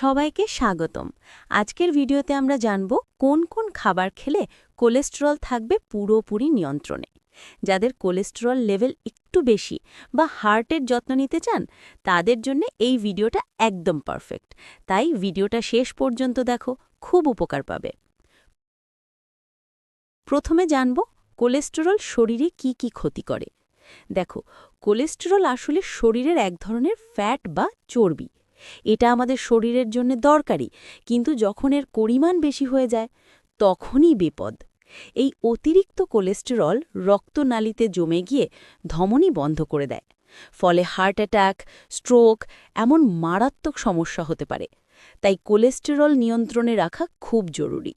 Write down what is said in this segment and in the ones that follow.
সবাইকে স্বাগতম। আজকের ভিডিওতে আমরা জানব কোন কোন খাবার খেলে কোলেস্টেরল থাকবে পুরোপুরি নিয়ন্ত্রণে। যাদের কোলেস্টেরল লেভেল একটু বেশি বা হার্টের যত্ন নিতে চান, তাদের জন্য এই ভিডিওটা একদম পারফেক্ট। তাই ভিডিওটা শেষ পর্যন্ত দেখো, খুব উপকার পাবে। প্রথমে জানব কোলেস্টেরল শরীরে কি কি ক্ষতি করে। দেখো, কোলেস্টেরল আসলে শরীরের এক ধরনের ফ্যাট বা চর্বি। এটা আমাদের শরীরের জন্য দরকারি, কিন্তু যখন এর পরিমাণ বেশি হয়ে যায়, তখনই বিপদ। এই অতিরিক্ত কোলেস্টেরল রক্তনালীতে জমে গিয়ে ধমনী বন্ধ করে দেয়, ফলে হার্ট অ্যাটাক, স্ট্রোক, এমন মারাত্মক সমস্যা হতে পারে। তাই কোলেস্টেরল নিয়ন্ত্রণে রাখা খুব জরুরি।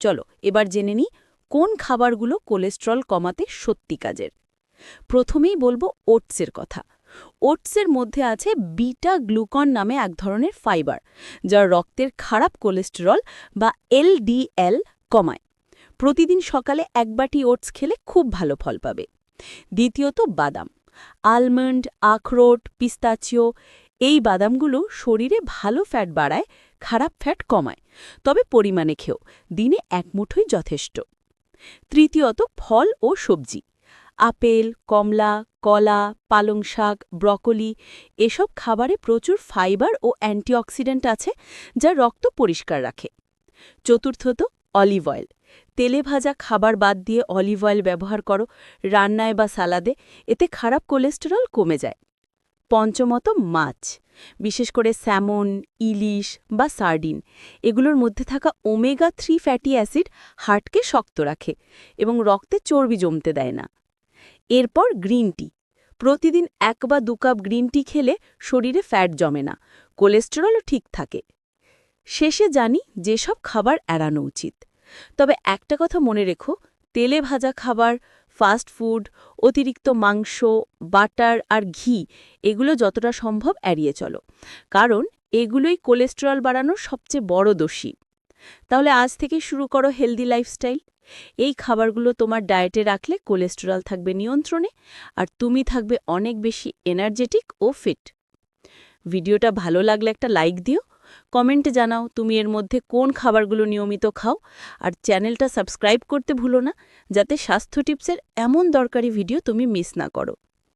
চলো, এবার জেনে নিই কোন খাবারগুলো কোলেস্ট্রল কমাতে সত্যি কাজের। প্রথমেই বলব ওটসের কথা। ওটসের মধ্যে আছে বিটা গ্লুকন নামে এক ধরনের ফাইবার যা রক্তের খারাপ কোলেস্টেরল বা এলডিএল কমায়। প্রতিদিন সকালে এক বাটি ওটস খেলে খুব ভালো ফল পাবে। দ্বিতীয়ত বাদাম, আলমন্ড, আখরোট, পিস্তাচিও, এই বাদামগুলো শরীরে ভালো ফ্যাট বাড়ায়, খারাপ ফ্যাট কমায়, তবে পরিমাণে খেও, দিনে এক মুঠোই যথেষ্ট। তৃতীয়ত ফল ও সবজি আপেল, কমলা, কলা, পালং শাক, ব্রকলি এসব খাবারে প্রচুর ফাইবার ও অ্যান্টিঅক্সিডেন্ট আছে যা রক্ত পরিষ্কার রাখে। চতুর্থত, অলিভ অয়েল। তেলে ভাজা খাবার বাদ দিয়ে অলিভ অয়েল ব্যবহার করো। রান্নায় বা সালাদে এতে খারাপ কোলেস্টেরল কমে যায়। পঞ্চমত, মাছ। বিশেষ করে স্যামন, ইলিশ বা সার্ডিন। এগুলোর মধ্যে থাকা ওমেগা থ্রি ফ্যাটি অ্যাসিড হার্টকে শক্ত রাখে এবং রক্তে চর্বি জমতে দেয় না। এরপর গ্রিন টি। প্রতিদিন এক বা দু কাপ গ্রিন টি খেলে শরীরে ফ্যাট জমে না, কোলেস্টেরলও ঠিক থাকে। শেষে জানি যেসব খাবার এড়ানো উচিত। তবে একটা কথা মনে রেখো, তেলে ভাজা খাবার, ফাস্ট ফুড, অতিরিক্ত মাংস, বাটার আর ঘি, এগুলো যতটা সম্ভব এড়িয়ে চলো। কারণ এগুলোই কোলেস্টেরল বাড়ানোর সবচেয়ে বড় দোষী। তাহলে আজ থেকে শুরু করো হেলদি লাইফস্টাইল। এই খাবারগুলো তোমার ডায়েটে রাখলে কোলেস্টেরল থাকবে নিয়ন্ত্রণে আর তুমি থাকবে অনেক বেশি এনার্জেটিক ও ফিট ভিডিওটা ভালো লাগলে একটা লাইক দিও কমেন্টে জানাও তুমি এর মধ্যে কোন খাবারগুলো নিয়মিত খাও আর চ্যানেলটা সাবস্ক্রাইব করতে ভুলো না, যাতে স্বাস্থ্য টিপসের এমন দরকারি ভিডিও তুমি মিস না করো।